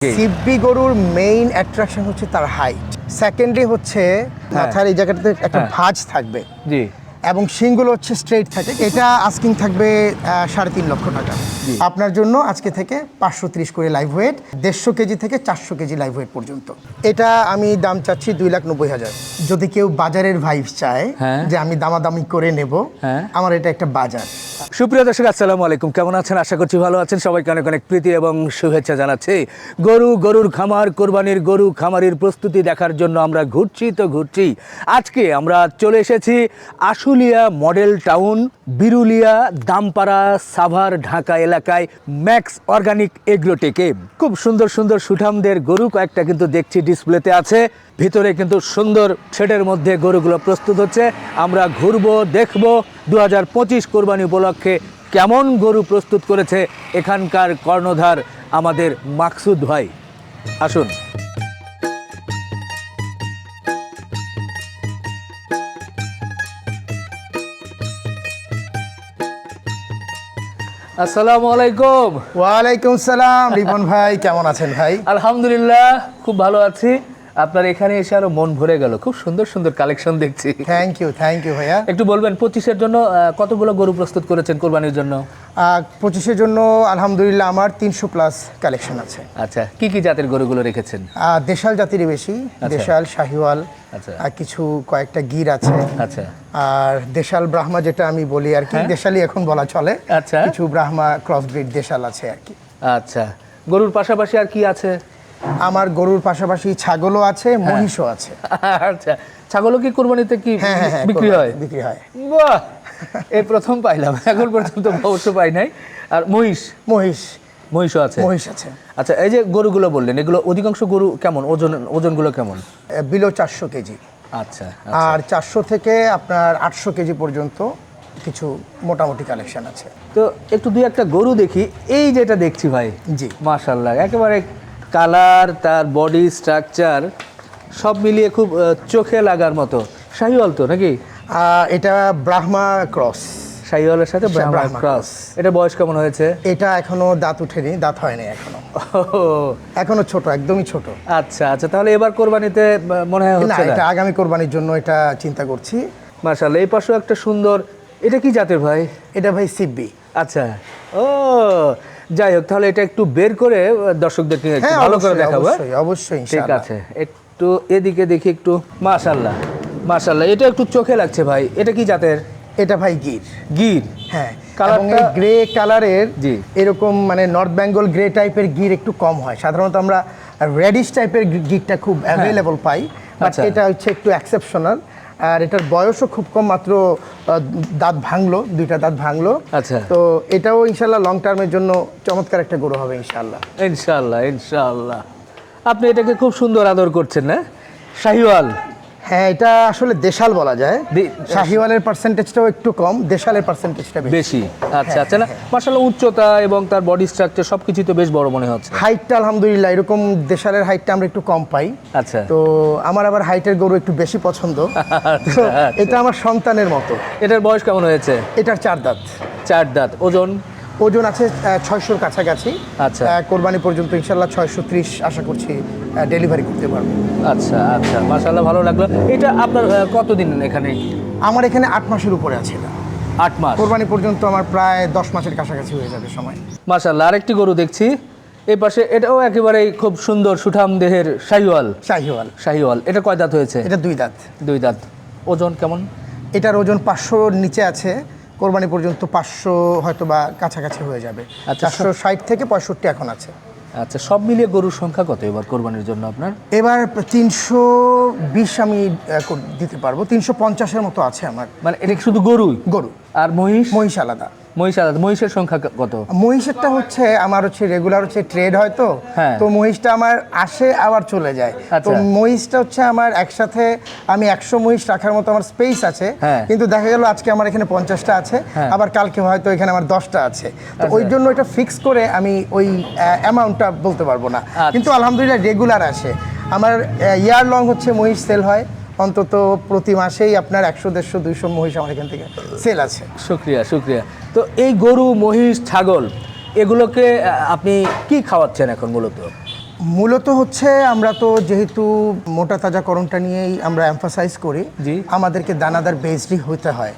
সিব্বি গরুর main attraction হচ্ছে তার হাইট সেকেন্ডলি হচ্ছে মাথার এই জায়গাটাতে একটা হ্যাঁ। ভাঁজ থাকবে। জি। এবং শিংগুলো হচ্ছে স্ট্রেট থাকে এটা আস্কিং থাকবে সাড়ে তিন লক্ষ টাকা। আপনার জন্য আজকে থেকে পাঁচশো ত্রিশ করে লাইভ ওয়েট দেড়শো কেজি থেকে চারশো কেজি লাইভ ওয়েট পর্যন্ত। এটা আমি দাম চাচ্ছি দুই লাখ নব্বই হাজার। যদি কেউ বাজারের ভাইব চায় হ্যাঁ। যে আমি দামাদামি করে নেব হ্যাঁ। আমার এটা একটা বাজার। সুপ্রিয় দর্শক আসসালামু আলাইকুম। কেমন আছেন? আশা করছি ভালো আছেন। সবাইকে অনেক অনেক প্রীতি এবং শুভেচ্ছা জানাচ্ছি। গরু গরুর খামার কোরবানির গরু খামারির প্রস্তুতি দেখার জন্য আমরা ঘুরছি তো ঘুরছি। আজকে আমরা চলে এসেছি আশুলিয়া মডেল টাউন, বিরুলিয়া, দামপাড়া, সাভার, ঢাকা এলাকায় ম্যাক্স অর্গানিক এগ্রোটেকে খুব সুন্দর সুন্দর সুঠামদের গরু কয়েকটা কিন্তু দেখছি ডিসপ্লেতে আছে। ভিতরে কিন্তু সুন্দর শেডের মধ্যে গরুগুলো প্রস্তুত হচ্ছে। আমরা ঘুরবো, দেখব দু হাজার পঁচিশ কোরবানি উপলক্ষে কেমন গরু প্রস্তুত করেছে এখানকার কর্ণধার আমাদের মাকসুদ ভাই। আসুন। আসসালামু আলাইকুম। ওয়ালাইকুম সালাম রিপন ভাই কেমন আছেন ভাই? আলহামদুলিল্লাহ খুব ভালো আছি। আপনার এখানে এসে আরও মন ভরে গেল। খুব সুন্দর সুন্দর কালেকশন দেখছি। থ্যাংক ইউ থ্যাংক ইউ ভাইয়া। একটু বলবেন পঁচিশের জন্য কতগুলো গরু প্রস্তুত করেছেন কোরবানির জন্য? পঁচিশের জন্য আলহামদুলিল্লাহ আমার তিনশো প্লাস কালেকশন আছে। আচ্ছা কি কি জাতের গরুগুলো রেখেছেন? দেশাল জাতিরই বেশি দেশাল শাহিওয়াল আচ্ছা। আর কিছু কয়েকটা গির আছে। আচ্ছা। আর দেশাল ব্রাহ্মা যেটা আমি বলি আর কি দেশালি এখন বলা চলে। আচ্ছা। কিছু ব্রাহ্মা ক্রস ব্রিড দেশাল আছে আর কি। আচ্ছা। গরুর পাশাপাশি আর কি আছে? আমার গরুর পাশাপাশি ছাগলও আছে মহিষও আছে। আচ্ছা ছাগলও কি কুরবানিতে কি হ্যাঁ হ্যাঁ হ্যাঁ বিক্রি হয়? বিক্রি হয়। বাহ! এই প্রথম পাইলাম এখন পর্যন্ত অবশ্য পাই নাই। আর মহিষ? মহিষ। মহিষও আছে? মহিষ আছে। আচ্ছা এই যে গরুগুলো বললেন এগুলো অধিকাংশ গরু কেমন? ওজন ওজনগুলো কেমন? বিলো চারশো কেজি। আচ্ছা আর চারশো থেকে আপনার আটশো কেজি পর্যন্ত কিছু মোটামুটি কালেকশন আছে। তো একটু দুই একটা গরু দেখি। এই যেটা দেখছি ভাই জি। মাশাল্লাহ একেবারে কালার তার বডি স্ট্রাকচার সব মিলিয়ে খুব চোখে লাগার মতো। শাহিওয়াল তো নাকি? এটা ব্রাহ্মা ক্রস। শাহিওয়ালের সাথে ব্রাহ্মা ব্রাহ্মা ক্রস। এটা বয়স কেমন হয়েছে? এটা এখনও দাঁত উঠেনি দাঁত হয়নি এখনও। এখনও ছোট একদমই ছোট। আচ্ছা আচ্ছা তাহলে এবার কোরবানিতে মনে হয় না এটা আগামী কোরবানির জন্য এটা চিন্তা করছি। মাশাল্লাহ এই পাশেও একটা সুন্দর এটা কি জাতের ভাই? এটা ভাই সিব্বি। আচ্ছা ও যাই হোক তাহলে এটা একটু বের করে একটু হ্যাঁ ভালো করে দেখাবো হ্যাঁ? অবশ্যই অবশ্যই ঠিক আছে একটু এদিকে দেখি একটু মাশাল্লাহ মাশাল্লাহ এটা একটু চোখে লাগছে ভাই এটা কি জাতের? এটা ভাই গির। গির? হ্যাঁ কালারটা- গ্রে কালারের জি। এরকম মানে নর্থ বেঙ্গল গ্রে টাইপের গির একটু কম হয়। সাধারণত আমরা রেডিশ টাইপের গিরটা খুব অ্যাভেলেবল পাই বাট আচ্ছা। এটা হচ্ছে একটু এক্সেপশনাল আর এটার বয়সও খুব কম মাত্র দাঁত ভাঙলো দুইটা দাঁত ভাঙলো। আচ্ছা। তো এটাও ইনশাল্লাহ লং টার্মের জন্য চমৎকার একটা গরু হবে ইনশাল্লাহ। ইনশাল্লাহ ইনশাল্লাহ। আপনি এটাকে খুব সুন্দর আদর করছেন না শাহিওয়াল। হ্যাঁ এটা আসলে দেশাল বলা যায়। শাহিওয়ালের পার্সেন্টেজটাও একটু কম দেশালের পার্সেন্টেজটা বেশি। বেশি। আচ্ছা আচ্ছা না মার্শাল্লাহ উচ্চতা এবং তার বডি স্ট্রাকচার সব কিছুই তো বেশ বড় মনে হচ্ছে। হাইটটা আলহামদুলিল্লাহ এরকম দেশালের হাইটটা আমরা একটু কম পাই। আচ্ছা। তো আমার আবার হাইটের গরু একটু বেশি পছন্দ। আচ্ছা। এটা আমার সন্তানের মতো। এটার বয়স কেমন হয়েছে? এটার চার দাঁত। চার দাঁত ওজন? ওজন আছে ছয়শোর কাছাকাছি। আচ্ছা। কোরবানি পর্যন্ত ইনশাল্লাহ ছয়শো ত্রিশ আশা করছি ডেলিভারি করতে পারব। আচ্ছা আচ্ছা মাশাল্লাহ ভালো লাগল। এটা আপনার কতদিন এখানে? আমার এখানে আট মাসের উপরে আছে এটা। আট মাস? কোরবানি পর্যন্ত আমার প্রায় দশ মাসের কাছাকাছি হয়ে যাবে সময়। মাশাল্লাহ আরেকটি গরু দেখছি। এই পাশে এটাও একেবারেই খুব সুন্দর সুঠাম দেহের শাহিওয়াল। শাহিওয়াল। শাহিওয়াল এটা কয় দাঁত হয়েছে? এটা দুই দাঁত। দুই দাঁত। ওজন কেমন? এটার ওজন পাঁচশোর নিচে আছে কোরবানি পর্যন্ত পাঁচশো হয়তো বা কাছাকাছি হয়ে যাবে। আচ্ছা, চারশো ষাট থেকে পঁয়ষট্টি এখন আছে। আচ্ছা সব মিলিয়ে গরুর সংখ্যা কত এবার কোরবানির জন্য আপনার? এবার তিনশো বিশ আমি দিতে পারব। তিনশো পঞ্চাশের মতো আছে আমার। মানে এটা শুধু গরু গরু। আর মহিষ? মহিষ আলাদা। মহিষ আলাদা মহিষের সংখ্যা কত মহিষেরটা হচ্ছে আমার হচ্ছে রেগুলার হচ্ছে ট্রেড হয় তো হ্যাঁ। তো মহিষটা আমার আসে আবার চলে যায় তো আচ্ছা। মহিষটা হচ্ছে আমার একসাথে আমি একশো মহিষ রাখার মতো আমার স্পেস আছে হ্যাঁ। কিন্তু দেখা গেল আজকে আমার এখানে পঞ্চাশটা আছে হ্যাঁ। আবার কালকে হয়তো এখানে আমার দশটা আছে তো আচ্ছা। ওই জন্য এটা ফিক্স করে আমি ওই অ্যামাউন্টটা বলতে পারব না আচ্ছা। কিন্তু আলহামদুলিল্লাহ রেগুলার আসে আমার ইয়ার লং হচ্ছে মহিষ সেল হয় অন্তত প্রতি মাসেই আপনার একশো দেড়শো দুইশো মহিষ আমার এখান থেকে সেল আছে। শুক্রিয়া শুক্রিয়া। তো এই গরু মহিষ ছাগল এগুলোকে আপনি কি খাওয়াচ্ছেন এখন মূলত? মূলত হচ্ছে আমরা তো যেহেতু মোটা তাজা তাজাকরণটা নিয়েই আমরা এমফাসাইজ করি। আমাদেরকে দানাদার বেসডই হতে হয়।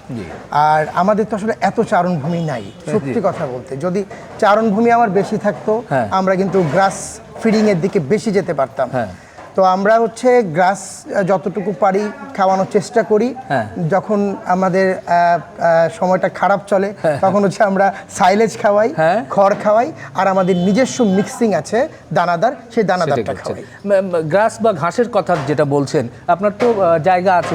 আর আমাদের তো আসলে এত চারণভূমি নাই সত্যি কথা বলতে। যদি চারণভূমি আমার বেশি থাকতো হ্যাঁ। আমরা কিন্তু গ্রাস ফিডিং এর দিকে বেশি যেতে পারতাম। হ্যাঁ। তো আমরা হচ্ছে গ্রাস যতটুকু পারি খাওয়ানোর চেষ্টা করি। হ্যাঁ। যখন আমাদের সময়টা খারাপ চলে তখন হচ্ছে আমরা সাইলেজ খাওয়াই হ্যাঁ। খড় খাওয়াই আর আমাদের নিজস্ব মিক্সিং আছে দানাদার সেই দানাদারটা খাওয়াই। গ্রাস বা ঘাসের কথা যেটা বলছেন আপনার তো জায়গা আছে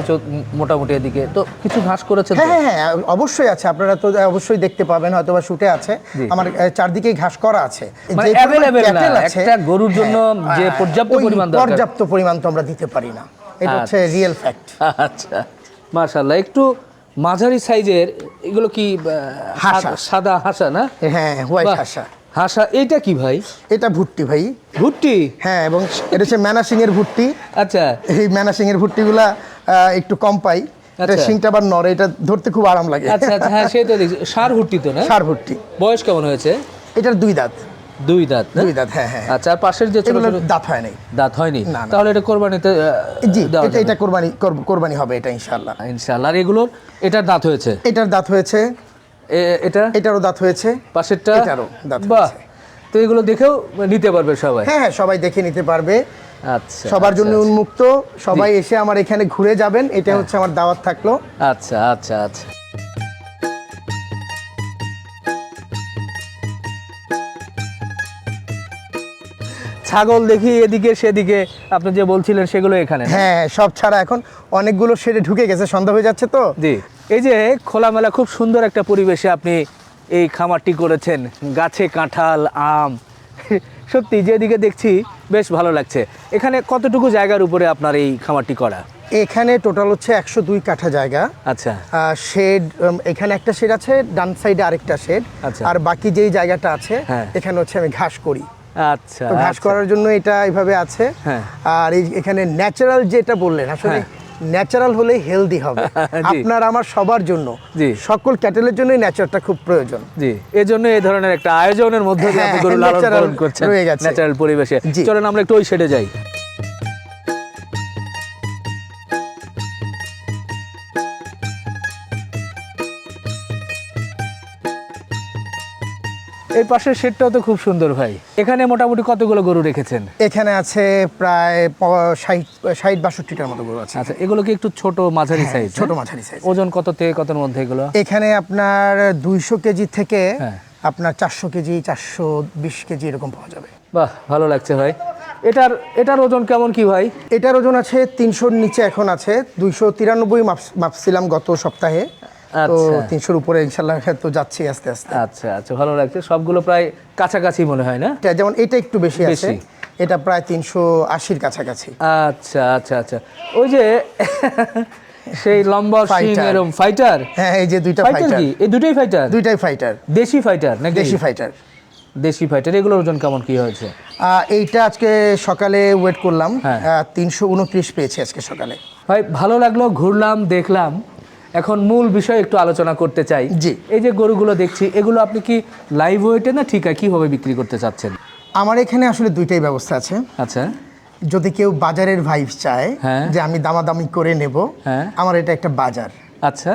মোটামুটি এদিকে তো কিছু ঘাস করেছে হ্যাঁ হ্যাঁ হ্যাঁ অবশ্যই আছে আপনারা তো অবশ্যই দেখতে পাবেন হয়তো বা শুটে আছে। আমার চারদিকেই ঘাস করা আছে। মানে একটা গরুর জন্য হ্যাঁ, যে পর্যাপ্ত পরিমাণ দরকার। পর্যাপ্ত পরিমাণ তো আমরা দিতে পারি না। এটা হচ্ছে রিয়েল ফ্যাক্ট আচ্ছা। মাশাল্লাহ একটু মাঝারি সাইজের এগুলো কি সাদা- হাসা না? হ্যাঁ হোয়াইট হাসা। হাসা এইটা কি ভাই? এটা ভুট্টি ভাই। ভুট্টি? হ্যাঁ এবং এটা হচ্ছে ম্যানাসিং এর ভুট্টি। আচ্ছা। এই ম্যানাসিং এর ভুট্টিগুলা একটু কম পাই। এটা আচ্ছা। শিংটা আবার নড়ে এটা ধরতে খুব আরাম লাগে। আচ্ছা আচ্ছা হ্যাঁ দেখছি। সার ভুট্টি তো না? সার ভুট্টি। বয়স কেমন হয়েছে? এটার দুই দাঁত। দুই দাঁত দুই দাঁত হ্যাঁ হ্যাঁ আচ্ছা আর পাশের যে ছোট ছোট দাঁত হয় নাই। দাঁত হয়নি। তাহলে এটা কোরবানিতে জি এটা- এটা কোরবানি করব- কোরবানি হবে এটা ইনশাল্লাহ ইনশাআল্লাহ। আর এগুলোর এটার দাঁত হয়েছে? এটার দাঁত হয়েছে। এটা? এটারও দাঁত হয়েছে। পাশেরটা? এটারও দাঁত বাহ! তো এগুলো দেখেও নিতে পারবে সবাই। হ্যাঁ হ্যাঁ সবাই দেখে নিতে পারবে। আচ্ছা সবার আচ্ছা, জন্য আচ্ছা। উন্মুক্ত। সবাই এসে আমার এখানে ঘুরে যাবেন। এটা হচ্ছে আমার দাওয়াত থাকল। আচ্ছা আচ্ছা আচ্ছা। ছাগল দেখি এদিকে সেদিকে আপনি যে বলছিলেন সেগুলো এখানে হ্যাঁ সব ছাড়া এখন অনেকগুলো শেডে ঢুকে গেছে সন্ধ্যা হয়ে যাচ্ছে তো। জি। এই যে খোলামেলা খুব সুন্দর একটা পরিবেশে আপনি এই খামারটি করেছেন গাছে কাঁঠাল আম সত্যি যেদিকে দেখছি বেশ ভালো লাগছে। এখানে কতটুকু জায়গার উপরে আপনার এই খামারটি করা? এখানে টোটাল হচ্ছে একশো দুই কাঠা জায়গা। আচ্ছা। শেড এখানে একটা শেড আছে ডান সাইডে আরেকটা শেড। আচ্ছা। আর বাকি যেই জায়গাটা আছে হ্যাঁ। এখানে হচ্ছে আমি ঘাস করি। আচ্ছা ঘাস আচ্ছা। করার জন্য এটা এইভাবে আছে হ্যাঁ। আর এই এখানে ন্যাচারাল যেটা বললেন আসলে হ্যাঁ। ন্যাচারাল হলে হেলদি হবে আপনার আমার সবার জন্য জি। সকল ক্যাটেলের জন্য ন্যাচারটা খুব প্রয়োজন জি এই জন্য এই ধরনের একটা আয়োজনের মধ্যে হ্যাঁ, রয়ে গেছে। ন্যাচারাল পরিবেশে। চলেন আমরা একটু ওই সাইডে যাই এই পাশের শেডটাও তো খুব সুন্দর ভাই। এখানে মোটামুটি কতগুলো গরু রেখেছেন? এখানে আছে প্রায় ষাট ষাট বাষট্টিটার মতো গরু আছে। আচ্ছা এগুলো কি একটু ছোট মাঝারি সাইজ ছোট মাঝারি সাইজ ওজন কত থেকে কতর মধ্যে এগুলো? এখানে আপনার দুইশো কেজি থেকে হ্যাঁ। আপনার চারশো কেজি চারশো বিশ কেজি এরকম পাওয়া যাবে। বাহ ভালো লাগছে ভাই। এটার এটার ওজন কেমন কি ভাই? এটার ওজন আছে তিনশোর নিচে এখন আছে। দুইশো তিরানব্বই মাপছিলাম গত সপ্তাহে। তো আচ্ছা। তিনশোর উপরে ইনশাল্লাহ তো যাচ্ছি আস্তে আস্তে। আচ্ছা আচ্ছা ভালো লাগছে। সবগুলো প্রায় কাছাকাছি মনে হয় না? যেমন এটা একটু বেশি আছে। এটা প্রায় তিনশো আশির কাছাকাছি। আচ্ছা আচ্ছা আচ্ছা। ওই যে সেই লম্বা সিং. এরকম ফাইটার হ্যাঁ এই যে দুইটা ফাইটার কি? এই দুটোই ফাইটার দুইটাই ফাইটার দেশি ফাইটার নাকি? দেশি ফাইটার দেশি ফাইটার এগুলোর ওজন কেমন কি হয়েছে? এইটা আজকে সকালে ওয়েট করলাম। হ্যাঁ। তিনশো উনত্রিশ পেয়েছি আজকে সকালে। ভাই ভালো লাগল ঘুরলাম দেখলাম। এখন মূল বিষয় একটু আলোচনা করতে চাই। জি। এই যে গরুগুলো দেখছি এগুলো আপনি কি লাইভ ওয়েটে না ঠিক আছে? কীভাবে বিক্রি করতে চাচ্ছেন? আমার এখানে আসলে দুইটাই ব্যবস্থা আছে। আচ্ছা। যদি কেউ বাজারের ভাইব চায় হ্যাঁ। যে আমি দামাদামি করে নেব হ্যাঁ। আমার এটা একটা বাজার। আচ্ছা।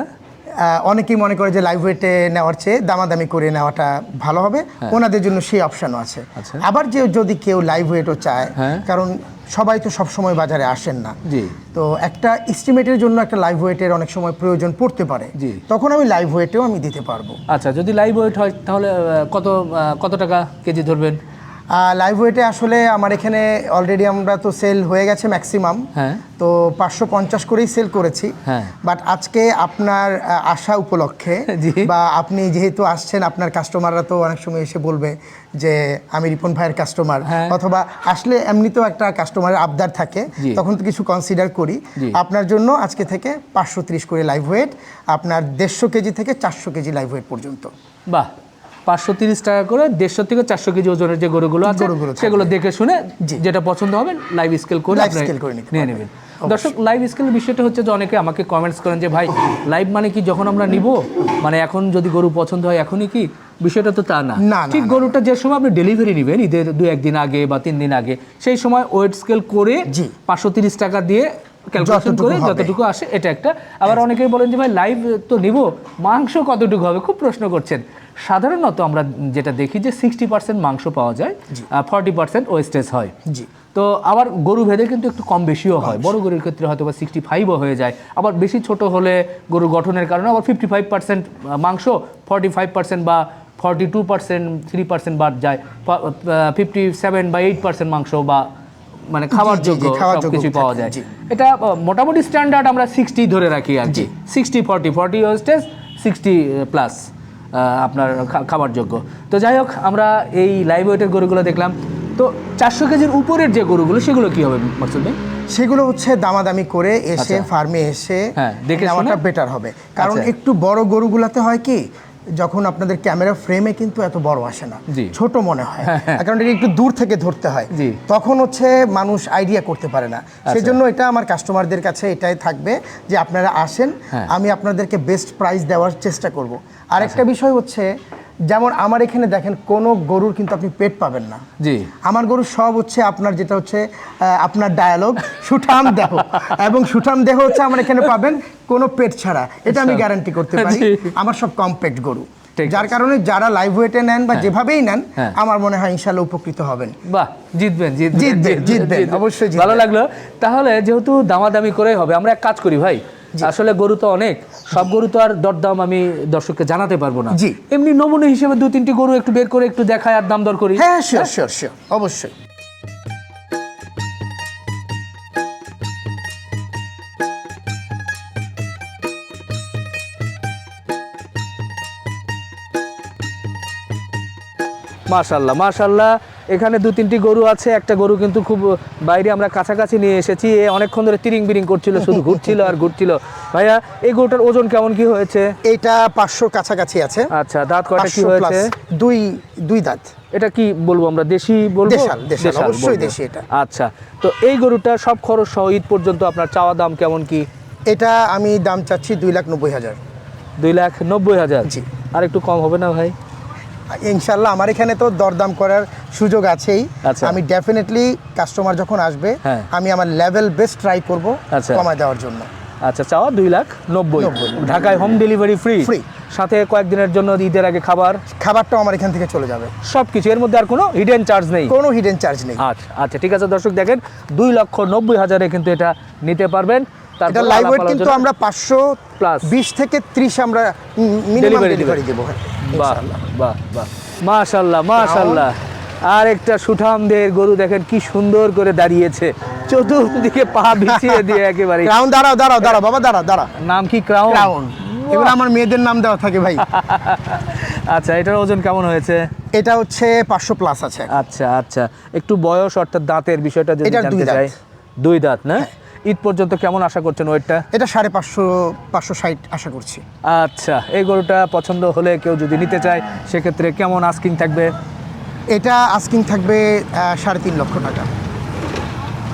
অনেকেই মনে করে যে লাইভ ওয়েটে নেওয়ার চেয়ে দামাদামি করে নেওয়াটা ভালো হবে ওনাদের জন্য সেই অপশানও আছে হ্যাঁ। আচ্ছা। আবার যে যদি কেউ লাইভ ওয়েটও চায় হ্যাঁ। কারণ সবাই তো সব সময় বাজারে আসেন না জি তো একটা এস্টিমেটের জন্য একটা লাইভ ওয়েটের অনেক সময় প্রয়োজন পড়তে পারে জি। তখন আমি লাইভ ওয়েটেও আমি দিতে পারব আচ্ছা যদি লাইভ ওয়েট হয় তাহলে কত কত টাকা কেজি ধরবেন লাইভ ওয়েটে আসলে আমার এখানে অলরেডি আমরা তো সেল হয়ে গেছে ম্যাক্সিমাম হ্যাঁ। তো পাঁচশো পঞ্চাশ করেই সেল করেছি। হ্যাঁ। বাট আজকে আপনার আসা উপলক্ষে বা আপনি যেহেতু আসছেন আপনার কাস্টমাররা তো অনেক সময় এসে বলবে যে আমি রিপন ভাইয়ের কাস্টমার হ্যাঁ। অথবা আসলে এমনিতেও একটা কাস্টমারের আবদার থাকে তখন তো কিছু কনসিডার করি। আপনার জন্য আজকে থেকে পাঁচশো ত্রিশ করে লাইভ ওয়েট আপনার দেড়শো কেজি থেকে চারশো কেজি লাইভ ওয়েট পর্যন্ত। বাহ! পাঁচশো তিরিশ টাকা করে দেড়শো থেকে চারশো কেজি ওজনের যে গরুগুলো আছে সেগুলো দেখে শুনে যেটা পছন্দ হবে লাইভ স্কেল করে নিয়ে নেবেন। দর্শক লাইভ স্কেলের বিষয়টা হচ্ছে যে অনেকে আমাকে কমেন্টস করেন যে ভাই লাইভ মানে কি যখন আমরা নিব? মানে এখন যদি গরু পছন্দ হয় এখনই কি? বিষয়টা তো তা না। ঠিক গরুটা যে সময় আপনি ডেলিভারি নেবেন ঈদের দু একদিন আগে বা তিন দিন আগে সেই সময় ওয়েট স্কেল করে। পাঁচশো তিরিশ টাকা দিয়ে ক্যালকুলেশন করে যতটুকু আসে এটা একটা। আবার অনেকেই বলেন যে ভাই লাইভ তো নিব মাংস কতটুকু হবে? খুব প্রশ্ন করছেন। সাধারণত আমরা যেটা দেখি যে সিক্সটি পার্সেন্ট মাংস পাওয়া যায় ফর্টি পার্সেন্ট ওয়েস্টেজ হয়। জি। তো আবার গরু ভেদে কিন্তু একটু কম বেশিও হয়। বড় গরুর ক্ষেত্রে হয়তো বা সিক্সটি ফাইভও হয়ে যায়। আবার বেশি ছোট হলে গরুর গঠনের কারণে আবার ফিফটি ফাইভ পার্সেন্ট মাংস ফর্টি ফাইভ পার্সেন্ট বা forty two percent three percent বাদ যায়। ফিফটি সেভেন বা এইট পার্সেন্ট মাংস বা মানে খাবার যোগ্য সব কিছু পাওয়া যায়। এটা মোটামুটি স্ট্যান্ডার্ড আমরা সিক্সটি ধরে রাখি আর কি। Sixty forty forty wastage sixty plus আপনার খাবার যোগ্য। তো যাই হোক আমরা এই লাইভ ওয়েটের গরুগুলো দেখলাম। তো চারশো কেজির উপরের যে গরুগুলো সেগুলো কি হবে মাকসুদ ভাই? সেগুলো হচ্ছে দামাদামি করে এসে ফার্মে এসে আচ্ছা। হ্যাঁ, দেখে নেওয়াটা বেটার হবে। কারণ আচ্ছা। একটু বড় গরুগুলাতে হয় কি যখন আপনাদের ক্যামেরা ফ্রেমে কিন্তু এত বড় আসে না। ছোট মনে হয়। কারণ এটা একটু দূর থেকে ধরতে হয়। তখন হচ্ছে মানুষ আইডিয়া করতে পারে না। সেজন্য এটা আমার কাস্টমারদের কাছে এটাই থাকবে যে আপনারা আসেন হ্যাঁ। আমি আপনাদেরকে বেস্ট প্রাইস দেওয়ার চেষ্টা করব। আর আরেকটা বিষয় হচ্ছে যেমন আমার এখানে দেখেন কোনো গরুর কিন্তু আপনি পেট পাবেন না। জি। আমার গরু সব হচ্ছে আপনার যেটা হচ্ছে আপনার ডায়ালগ সুঠাম দেহ। এবং সুঠাম দেহ হচ্ছে আমার এখানে পাবেন কোনো পেট ছাড়া। এটা আমি গ্যারান্টি করতে পারি। আমার সব কমপ্যাক্ট গরু। যার কারণে যারা লাইভ ওয়েটে নেন বা যেভাবেই নেন হ্যাঁ। আমার মনে হয় ইনশাল্লাহ উপকৃত হবেন। বাহ জিতবেন জিতবেন, জিতবেন, অবশ্যই ভালো লাগল। তাহলে যেহেতু দামাদামি করেই হবে আমরা এক কাজ করি ভাই। আসলে গরু তো অনেক সব গরু তো আর দরদাম আমি দর্শককে জানাতে পারব না। জি। এমনি নমুনা হিসেবে দু তিনটি গরু একটু বের করে একটু দেখায় আর দাম দর করি। হ্যাঁ শিওর শিওর শিওর অবশ্যই। মাশাল্লাহ মাশাল্লাহ এখানে দু তিনটি গরু আছে একটা গরু কিন্তু খুব বাইরে আমরা কাছাকাছি নিয়ে এসেছি। এ অনেকক্ষণ ধরে তিরিং বিরিং করছিল শুধু ঘুরছিল আর ঘুরছিল। ভাইয়া এই গরুটার ওজন কেমন কি হয়েছে? এইটা পাঁচশোর কাছাকাছি আছে। আচ্ছা দাঁত কয়টা কি হয়েছে? দুই দুই দাঁত। এটা কি বলব আমরা দেশি বলব? অবশ্যই দেশি এটা। আচ্ছা তো এই গরুটা সব খরচ সহ ঈদ পর্যন্ত আপনার চাওয়া দাম কেমন কি? এটা আমি দাম চাচ্ছি দুই লাখ নব্বই হাজার। দুই লাখ নব্বই হাজার। জি। আর একটু কম হবে না ভাই? ইনশাল্লাহ আমার এখানে তো দরদাম করার সুযোগ আছেই আচ্ছা। আমি ডেফিনেটলি কাস্টমার যখন আসবে হ্যাঁ। আমি আমার লেভেল বেস্ট ট্রাই করব আচ্ছা। কমায় দেওয়ার জন্য আচ্ছা চাওয়া দুই লাখ নব্বই। ঢাকায় হোম ডেলিভারি ফ্রি Free। সাথে কয়েকদিনের জন্য ঈদের আগে খাবার খাবারটাও আমার এখান থেকে চলে যাবে সব কিছু এর মধ্যে আর কোনো হিডেন চার্জ নেই কোনো হিডেন চার্জ নেই আচ্ছা আচ্ছা ঠিক আছে দর্শক দেখেন দুই লক্ষ নব্বই হাজারে কিন্তু এটা নিতে পারবেন এটা লাইভ কিন্তু আমরা পাঁচশো প্লাস বিশ থেকে ত্রিশ আমরা মিনিমাম ডেলিভারি। দেবো বাহ বাহ বাহ। মাশাল্লাহ মাশাল্লাহ আর একটা সুঠাম দেহের গরু দেখেন কি সুন্দর করে দাঁড়িয়েছে। চতুর্দিকে পা বিছিয়ে দিয়ে একেবারে। ক্রাউন দাঁড়াও দাঁড়াও দাঁড়াও বাবা দাঁড়াও দাঁড়াও। নাম কি ক্রাউন ক্রাউন এগুলো আমার মেয়েদের নাম দেওয়া থাকে ভাই। আচ্ছা এটার ওজন কেমন হয়েছে? এটা হচ্ছে পাঁচশো প্লাস আছে। আচ্ছা আচ্ছা। একটু বয়স অর্থাৎ দাঁতের বিষয়টা যদি জানতে চাই। দুই দাঁত না? ঈদ পর্যন্ত কেমন আশা করছেন ওয়েটটা এটা সাড়ে পাঁচশো পাঁচশো ষাট আশা করছি আচ্ছা এই গরুটা পছন্দ হলে কেউ যদি নিতে চায় সেক্ষেত্রে কেমন আস্কিং থাকবে এটা আস্কিং থাকবে সাড়ে তিন লক্ষ টাকা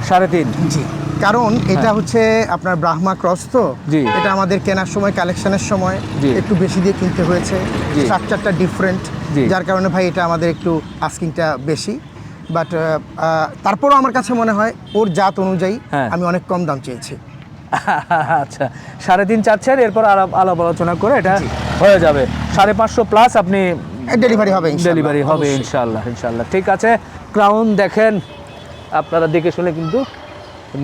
সাড়ে তিন জি কারণ এটা হচ্ছে আপনার ব্রাহ্মা ক্রস তো হ্যাঁ। জি। এটা আমাদের কেনার সময় কালেকশনের সময়। একটু বেশি দিয়ে কিনতে হয়েছে। স্ট্রাকচারটা ডিফারেন্ট। যার কারণে ভাই এটা আমাদের একটু আস্কিংটা বেশি বাট তারপরও আমার কাছে মনে হয় ওর জাত অনুযায়ী হ্যাঁ। আমি অনেক কম দাম চেয়েছি। আচ্ছা সাড়ে তিন চাচ্ছেন এরপর আলাপ আলাপ আলোচনা করে এটা হয়ে যাবে। সাড়ে পাঁচশো প্লাস আপনি ডেলিভারি হবে ডেলিভারি হবে ইনশাল্লাহ ইনশাল্লাহ। ঠিক আছে ক্রাউন দেখেন আপনারা দেখে শুনে কিন্তু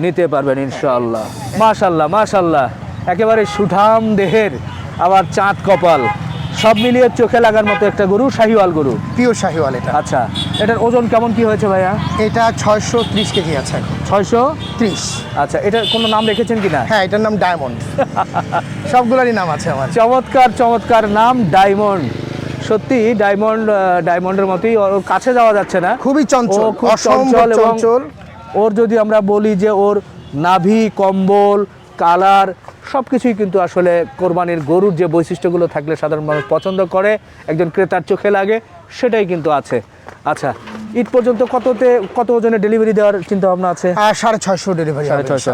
নিতে পারবেন ইনশাল্লাহ। মাশাল্লাহ মাশাল্লাহ। একেবারে সুঠাম দেহের আবার চাঁদ কপাল। সব মিলিয়ে চোখে লাগার মতো একটা গরু শাহিওয়াল গরু। পিওর শাহিওয়াল এটা। আচ্ছা এটার ওজন কেমন কি হয়েছে ভাইয়া? এটা ছয়শো ত্রিশ কেজি আছে ছয়শো ত্রিশ। আচ্ছা এটার কোনো নাম রেখেছেন কি না হ্যাঁ এটার নাম ডায়মন্ড। সবগুলোরই নাম আছে আমার। চমৎকার চমৎকার নাম ডায়মন্ড। সত্যি ডায়মন্ড ডায়মন্ডের মতোই ওর কাছে যাওয়া যাচ্ছে না। খুবই চঞ্চল, খুব অসম্ভব চঞ্চল এবং চঞ্চল। ওর যদি আমরা বলি যে ওর নাভি কম্বল কালার সব কিছুই কিন্তু আসলে কোরবানির গরুর যে বৈশিষ্ট্যগুলো থাকলে সাধারণ মানুষ পছন্দ করে একজন ক্রেতার চোখে লাগে সেটাই কিন্তু আছে। আচ্ছা ঈদ পর্যন্ত কততে কত ওজনে ডেলিভারি দেওয়ার চিন্তা ভাবনা আছে সাড়ে ছয়শো ডেলিভারি সাড়ে ছয়শো।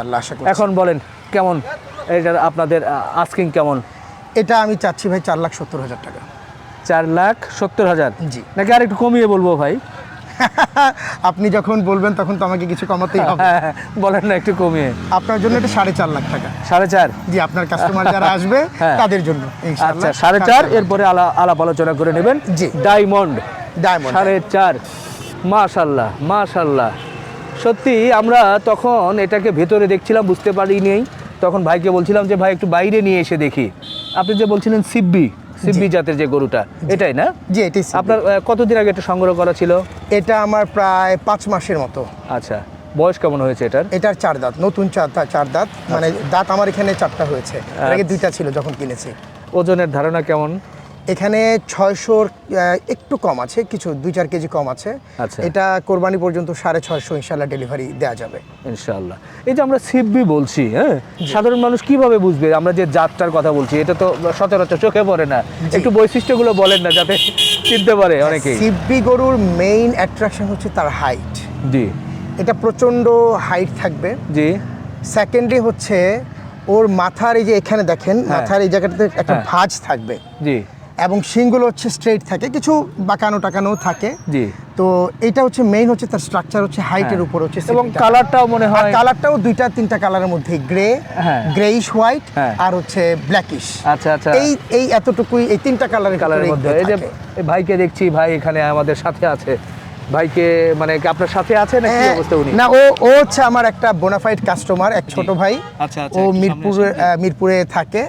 এখন বলেন কেমন? এটার আপনাদের আস্কিং কেমন? এটা আমি চাচ্ছি ভাই চার লাখ সত্তর হাজার টাকা। চার লাখ সত্তর হাজার। জি। নাকি আর একটু কমিয়ে বলব ভাই? আপনি যখন বলবেন তখন তো আমাকে কিছু কমাতেই হবে। হ্যাঁ হ্যাঁ, বলেন না একটু কমিয়ে। আপনার জন্য এটা সাড়ে চার লাখ টাকা। সাড়ে চার? জি আপনার কাস্টমার যারা আসবে হ্যাঁ। তাদের জন্য আচ্ছা সাড়ে চার এরপরে আলা- আলাপ আলোচনা করে নেবেন। জি। ডায়মন্ড ডায়মন্ড সাড়ে চার। মাশাল্লাহ মাশাল্লাহ সত্যি আমরা তখন এটাকে ভেতরে দেখছিলাম বুঝতে পারি পারিনি। তখন ভাইকে বলছিলাম যে ভাই একটু বাইরে নিয়ে এসে দেখি। আপনি যে বলছিলেন সিব্বি সিব্বি জাতের যে গরুটা এটাই না? জি এটি আপনার কতদিন আগে এটা সংগ্রহ করা ছিল? এটা আমার প্রায় পাঁচ মাসের মতো। আচ্ছা বয়স কেমন হয়েছে এটার? এটার চার দাঁত নতুন চার দাঁত চার দাঁত। মানে দাঁত আমার এখানে চারটা হয়েছে। আগে দুইটা ছিল যখন কিনেছি। ওজনের ধারণা কেমন? এখানে ছয়শোর একটু কম আছে কিছু দুই চার কেজি কম আছে। আচ্ছা। এটা কোরবানি পর্যন্ত সাড়ে ছয়শো ইনশাল্লাহ ডেলিভারি দেওয়া যাবে। ইনশাল্লাহ এই যে আমরা সিব্বি বলছি হ্যাঁ? সাধারণ মানুষ কীভাবে বুঝবে? আমরা যে জাতটার কথা বলছি এটা তো সচরাচর চোখে পড়ে না। একটু বৈশিষ্ট্যগুলো বলেন না যাতে চিনতে পারে অনেকে সিব্বি গরুর মেইন অ্যাট্রাকশন হচ্ছে তার হাইট জি। এটা প্রচণ্ড হাইট থাকবে। জি। সেকেন্ডলি হচ্ছে ওর মাথার এই যে এখানে দেখেন মাথার এই জায়গাটাতে একটা হ্যাঁ। ভাঁজ থাকবে। জি। এবং শিংগুলো হচ্ছে স্ট্রেট থাকে কিছু বাঁকানো টাকানো থাকে। জি। তো এটা হচ্ছে মেইন হচ্ছে তার স্ট্রাকচার হচ্ছে হাইটের হ্যাঁ। উপর হচ্ছে এবং কালারটাও মনে হয় কালারটাও দুইটা তিনটা কালারের মধ্যে গ্রে হ্যাঁ। গ্রেইশ হোয়াইট হ্যাঁ। আর হচ্ছে ব্ল্যাকিশ আচ্ছা আচ্ছা। এই এই এতটুকুই এই তিনটা কালারের কালারের মধ্যে। এই যে ভাইকে দেখছি ভাই এখানে আমাদের সাথে আছে। ভাইকে মানে কি আপনার সাথে আছে না কি অবস্থা উনি? না ও ও হচ্ছে আমার একটা বোনাফাইড কাস্টমার এক ছোট ভাই। আচ্ছা, আচ্ছা, ও মিরপুরে মিরপুরে থাকে।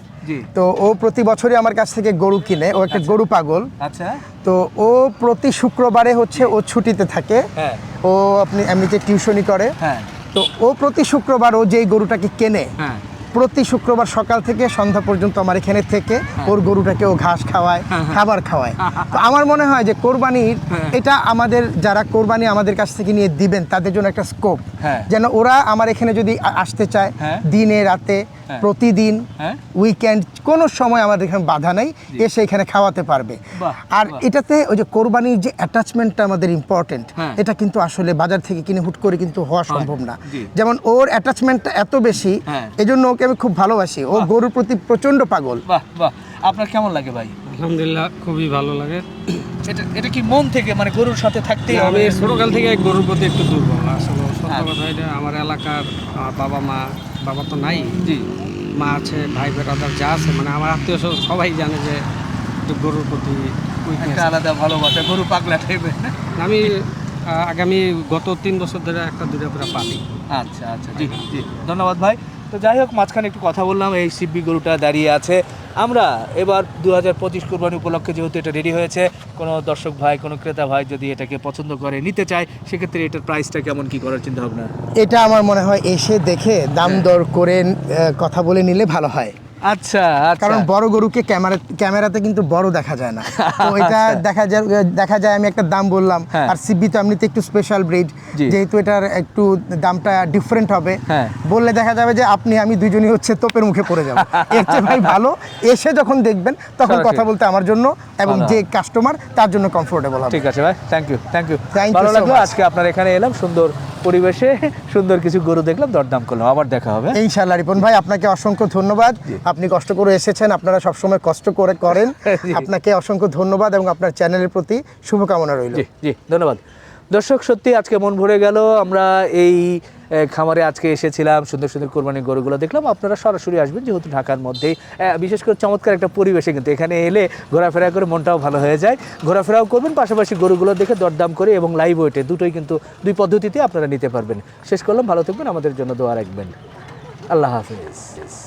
তো ও প্রতি বছরই আমার কাছ থেকে গরু কিনে। ও একটা গরু পাগল। আচ্ছা। তো ও প্রতি শুক্রবারে হচ্ছে ও ছুটিতে থাকে। হ্যাঁ। ও আপনি এমনিতে টিউশনি করে। হ্যাঁ। তো ও প্রতি শুক্রবার ও যেই গরুটাকে কেনে হ্যাঁ। প্রতি শুক্রবার সকাল থেকে সন্ধ্যা পর্যন্ত আমার এখানে থেকে হ্যাঁ। ওর গরুটাকে ও ঘাস খাওয়ায় খাবার খাওয়ায় তো আমার মনে হয় যে কোরবানির হ্যাঁ। এটা আমাদের যারা কোরবানি আমাদের কাছ থেকে নিয়ে দিবেন তাদের জন্য একটা স্কোপ হ্যাঁ। যেন ওরা আমার এখানে যদি আসতে চায় হ্যাঁ। দিনে রাতে হ্যাঁ। প্রতিদিন হ্যাঁ। উইকেন্ড কোনো সময় আমাদের এখানে বাধা নেই এসে এখানে খাওয়াতে পারবে আর এটাতে ওই যে কোরবানির যে অ্যাটাচমেন্টটা আমাদের ইম্পর্টেন্ট হ্যাঁ। এটা কিন্তু আসলে বাজার থেকে কিনে হুট করে কিন্তু হওয়া সম্ভব না যেমন ওর অ্যাটাচমেন্টটা এত বেশি হ্যাঁ। এজন্য ওকে আমি খুব ভালোবাসি। ও গরুর প্রতি প্রচণ্ড পাগল। বাহ বাহ। আপনার কেমন লাগে ভাই? আলহামদুলিল্লাহ খুবই ভালো লাগে। এটা এটা কি মন থেকে মানে গরুর সাথে থাকতে আমি ছোটকাল থেকে গরুর প্রতি একটু দুর্বল আসলে সত্য। কথা এটা আমার এলাকার আমার বাবা মা বাবা তো নাই। জি। মা আছে ভাই বেড়াদার যা আছে মানে আমার আত্মীয় স্বজন সবাই জানে যে একটু গরুর প্রতি একটা আলাদা ভালোবাসা গরু পাগলা টাইপের আমি আগামী গত তিন বছর ধরে একটা দুটা করে পালি। আচ্ছা আচ্ছা জি জি। ধন্যবাদ ভাই। তো যাই হোক মাঝখানে একটু কথা বললাম এই সিব্বি গরুটা দাঁড়িয়ে আছে। আমরা এবার দু হাজার পঁচিশ কোরবানি উপলক্ষে যেহেতু এটা রেডি হয়েছে কোনো দর্শক ভাই কোনো ক্রেতা ভাই যদি এটাকে পছন্দ করে নিতে চায় সেক্ষেত্রে এটার প্রাইসটা কেমন কি করার চিন্তা ভাবনা? এটা আমার মনে হয় এসে দেখে দাম হ্যাঁ। দর করে কথা বলে নিলে ভালো হয়। আচ্ছা আচ্ছা। কারণ বড় গরুকে ক্যামেরা ক্যামেরাতে কিন্তু বড় দেখা যায় না। তো এটা দেখা যায় দেখা যায় আমি একটা দাম বললাম। আচ্ছা। হ্যাঁ। আর সিবি তো এমনিতে একটু স্পেশাল ব্রিড যেহেতু এটার একটু দামটা ডিফারেন্ট হবে। হ্যাঁ। বললে দেখা যাবে যে আপনি আমি দুজনই হচ্ছে তোপের মুখে পড়ে যাব। এর চেয়ে ভাই ভালো এসে যখন দেখবেন তখন কথা বলতে আমার জন্য এবং যে কাস্টমার তার জন্য কমফোর্টেবল হবে। ঠিক আছে ভাই থ্যাংক ইউ থ্যাংক ইউ ভালো লাগল আজকে আপনার এখানে এলাম সুন্দর পরিবেশে সুন্দর কিছু গরু দেখলাম দরদাম করলাম। আবার দেখা হবে। ইনশাল্লাহ রিপন ভাই আপনাকে অসংখ্য ধন্যবাদ। আপনি কষ্ট করে এসেছেন আপনারা সবসময় কষ্ট করে করেন। আপনাকে অসংখ্য ধন্যবাদ এবং আপনার চ্যানেলের প্রতি শুভকামনা রইল। জি জি ধন্যবাদ। দর্শক, সত্যি আজকে মন ভরে গেল। আমরা এই খামারে আজকে এসেছিলাম, সুন্দর সুন্দর কোরবানির গরুগুলো দেখলাম। আপনারা সরাসরি আসবেন যেহেতু ঢাকার মধ্যেই বিশেষ করে চমৎকার একটা পরিবেশে কিন্তু এখানে এলে ঘোরাফেরা করে মনটাও ভালো হয়ে যায়। ঘোরাফেরাও করবেন, পাশাপাশি গরুগুলো দেখে দরদাম করে এবং লাইভ ওয়েটে দুটোই কিন্তু দুই পদ্ধতিতে আপনারা নিতে পারবেন। শেষ করলাম, ভালো থাকবেন, আমাদের জন্য দোয়া রাখবেন। আল্লাহ হাফিজ।